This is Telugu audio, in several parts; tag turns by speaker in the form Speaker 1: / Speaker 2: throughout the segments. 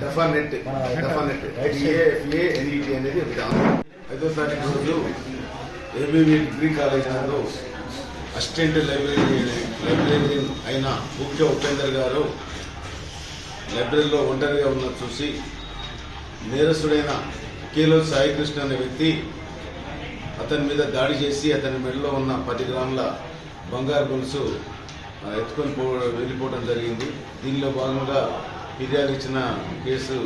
Speaker 1: డెఫినెట్ డెఫినెట్ డిఏఎఫ్ఏ ఎన్ఈటి అనేది విధానం ఐదో తారీఖు రోజు A B V degree college నందు అసిస్టెంట్ లైబ్రరీ లైబ్రరీన్ అయిన ముఖ్య ఉపేందర్ గారు లైబ్రరీలో ఒంటరిగా ఉన్న చూసి నేరస్తుడైన కేలో సాయికృష్ణ అనే వ్యక్తి అతని మీద దాడి చేసి అతని మెడలో ఉన్న పది గ్రాముల బంగారు గొలుసు ఎత్తుకొని పో వెళ్ళిపోవడం జరిగింది. దీనిలో భాగంగా ఫిర్యాదు ఇచ్చిన కేసు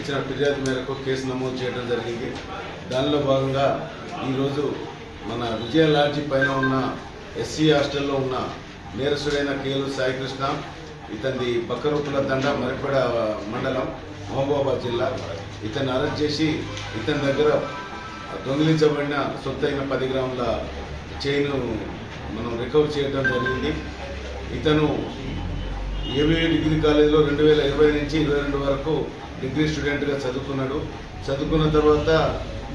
Speaker 1: ఇచ్చిన ఫిర్యాదు మేరకు కేసు నమోదు చేయడం జరిగింది. దానిలో భాగంగా ఈరోజు మన విజయ లాడ్జి పైన ఉన్న ఎస్సీ హాస్టల్లో ఉన్న నేరసుడైన కేలు సాయికృష్ణ ఇతని బక్కరూపుల దండ మరిపడ మండలం మహబూబాబాద్ జిల్లా. ఇతన్ని అరెస్ట్ చేసి ఇతని దగ్గర దొంగిలించబడిన సొత్తైన పది గ్రాముల చైన్ మనం రికవర్ చేయడం జరిగింది. ఇతను ఏబీఏ డిగ్రీ కాలేజీలో రెండు వేల ఇరవై నుంచి ఇరవై రెండు వరకు డిగ్రీ స్టూడెంట్గా చదువుకున్నాడు. చదువుకున్న తర్వాత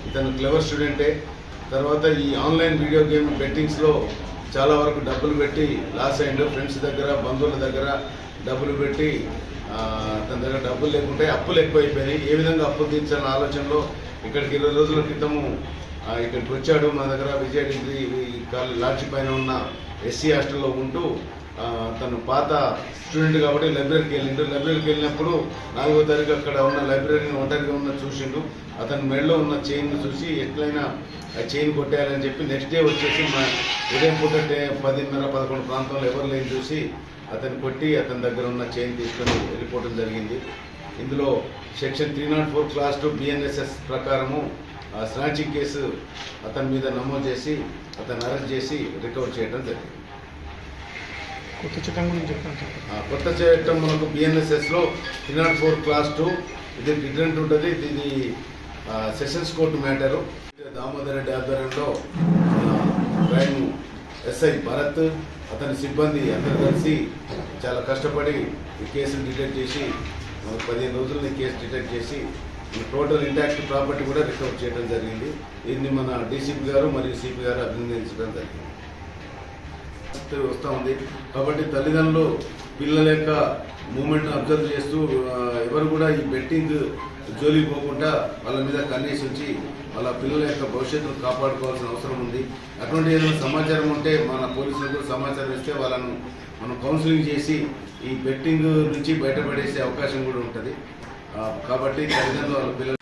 Speaker 1: ఇతను క్లెవర్ స్టూడెంటే. తర్వాత ఈ ఆన్లైన్ వీడియో గేమ్ బెట్టింగ్స్లో చాలా వరకు డబ్బులు పెట్టి లాస్ అయిండు ఫ్రెండ్స్ దగ్గర బంధువుల దగ్గర డబ్బులు పెట్టి తన దగ్గర డబ్బులు లేకుంటే అప్పులు ఎక్కువైపోయినాయి. ఏ విధంగా అప్పులు తీర్చాలన్న ఆలోచనలో ఇక్కడికి ఇరవై రోజుల క్రితము ఇక్కడికి వచ్చాడు మా దగ్గర విజయ డిగ్రీ కాలేజ్ లాడ్జి పైన ఉన్న ఎస్సీ హాస్టల్లో ఉంటూ తను పాత స్టూడెంట్ కాబట్టి లైబ్రరీకి వెళ్ళిండు. లైబ్రరీకి వెళ్ళినప్పుడు నాలుగో తారీఖు అక్కడ ఉన్న లైబ్రరీని ఒంటరిగా ఉన్న చూసిండు. అతని మెడలో ఉన్న చైన్ చూసి ఎట్లయినా ఆ చైన్ కొట్టేయాలని చెప్పి నెక్స్ట్ డే వచ్చేసి మా ఉదయం పూట పదిన్నర పదకొండు ప్రాంతంలో ఎవరు లేని చూసి అతను కొట్టి అతని దగ్గర ఉన్న చైన్ తీసుకొని వెళ్ళిపోవడం జరిగింది. ఇందులో section three not four class two BNSS ప్రకారము స్నాచింగ్ కేసు అతని మీద నమోదు చేసి అతన్ని అరెస్ట్ చేసి రికవర్ చేయడం జరిగింది.
Speaker 2: కొత్త చట్టం గురించి
Speaker 1: ఆ కొత్త చట్టం మనకు బిఎన్ఎస్ఎస్లో three not four class two ఇది డిఫరెంట్ ఉంటుంది ఇది ఆ, sessions court matter. Damodar Reddy ఆధ్వర్యంలో క్రైమ్ ఎస్ఐ భరత్ అతని సిబ్బంది అందరూ కలిసి చాలా కష్టపడి ఈ కేసును డిటెక్ట్ చేసి మనకు పదిహేను రోజుల్లో ఈ కేసు డిటెక్ట్ చేసి టోటల్ ఇంటాక్ట్ ప్రాపర్టీ కూడా రికవర్ చేయడం జరిగింది. దీన్ని మన డీసీపీ గారు మరియు సిపి గారు అభినందించడం జరిగింది. వస్తూ ఉంది. కాబట్టి తల్లిదండ్రులు పిల్లల యొక్క మూమెంట్ అబ్జర్వ్ చేస్తూ ఎవరు కూడా ఈ బెట్టింగ్ జోలికి పోకుండా వాళ్ళ మీద కన్నేసి ఉంచి వాళ్ళ పిల్లల యొక్క భవిష్యత్తును కాపాడుకోవాల్సిన అవసరం ఉంది. అటువంటి ఏదైనా సమాచారం ఉంటే మన పోలీసులకు సమాచారం ఇస్తే వాళ్ళను మనం కౌన్సిలింగ్ చేసి ఈ బెట్టింగ్ నుంచి బయటపడేసే అవకాశం కూడా ఉంటుంది. కాబట్టి తల్లిదండ్రులు వాళ్ళ పిల్లలు